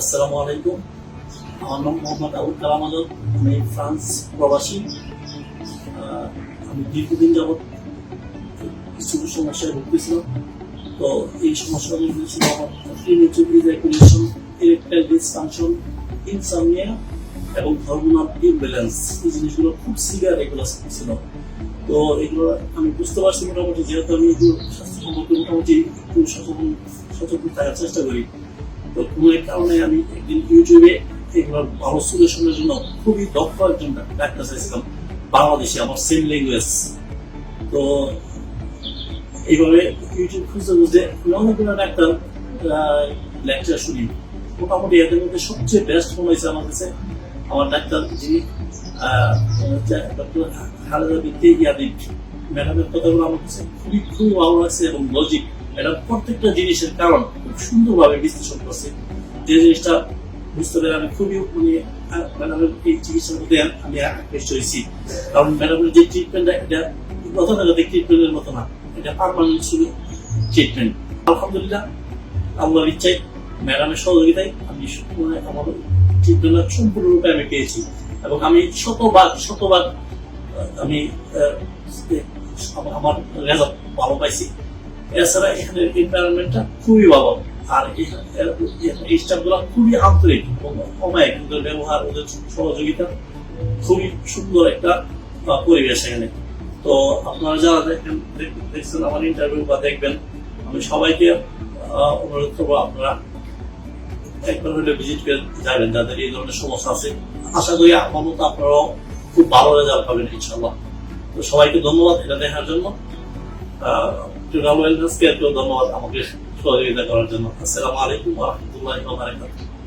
আসসালামু আলাইকুম। আমার নাম মোহাম্মদ আবুল কালাম আজাদ। আমি ফ্রান্স প্রবাসী। আমি দীর্ঘদিন যাবৎ কিছু সমস্যায় ভুগতেছিলাম। তো এই সমস্যাগুলো ছিল আমার premature ejaculation erectile dysfunction insomnia এবং হরমোনাল ইমব্যালেন্স এই জিনিসগুলো খুব সিভিয়ার এগুলো ছিল। তো এগুলো আমি বুঝতে পারছি মোটামুটি, যেহেতু আমি এগুলো স্বাস্থ্যসম্মত, মোটামুটি একটু সচেতন সচেতন থাকার চেষ্টা করি। তো এক কারণে আমি একদিন ইউটিউবে এগুলোর ভালো জন্য খুবই দক্ষ একজন ডাক্তার চাইছিলাম। বাংলাদেশে, আমার সেম ল্যাঙ্গুয়েজ তো এইভাবে ইউটিউব খুঁজতে খুঁজতে অনেকগুলো ডাক্তার লেকচার শুনি। মোটামুটি এদের মধ্যে সবচেয়ে বেস্ট মনে হয়েছে আমার কাছে আমার ডাক্তার, যিনি খালেদা বিদ্যে ইয়াদিক ম্যাডামের কথাগুলো আমার কাছে খুবই খুবই ভালো লাগছে এবং লজিক ম্যাডাম প্রত্যেকটা জিনিসের কারণ খুব সুন্দরভাবে বিশ্লেষণ করছে। যে জিনিসটা বুঝতে পেরে আমি খুবই মানে ম্যাডামের এই চিকিৎসার মধ্যে আমি আকৃষ্ট হয়েছি। কারণ ম্যাডামের যে ট্রিটমেন্টটা এটা গতানুগতিক ট্রিটমেন্টের মতো না, এটা পারমানেন্ট শুধু ট্রিটমেন্ট আলহামদুলিল্লাহ, আল্লাহর ইচ্ছায় ম্যাডামের সহযোগিতায় আমি মানে আমার ট্রিটমেন্টটা সম্পূর্ণরূপে আমি পেয়েছি। এবং আমি শতবার শতবার আমি আমার রেজাল্ট ভালো পাইছি। এছাড়া এখানে এনভায়রনমেন্টটা খুবই ভালো। আর এই স্টাফগুলো খুবই আন্তরিক অমায়িক ওদের ব্যবহার, ওদের সহযোগিতা খুবই সুন্দর একটা পরিবেশ এখানে। তো আপনারা যারা দেখেন দেখছেন আমার ইন্টারভিউ বা দেখবেন, আমি সবাইকে অনুরোধ করব আপনারা একবার হলে ভিজিট করে যাবেন। যাদের এই ধরনের সমস্যা আছে, আশা করি আমার মতো আপনারাও খুব ভালো রেজাল্ট পাবেন ইনশাল্লাহ তো সবাইকে ধন্যবাদ, এটা দেখার জন্য। টোটাল ওয়েলনেস কেয়ারকেও ধন্যবাদ আমাকে সহযোগিতা করার জন্য। আসসালামু আলাইকুম রাহমাতুল্লাহি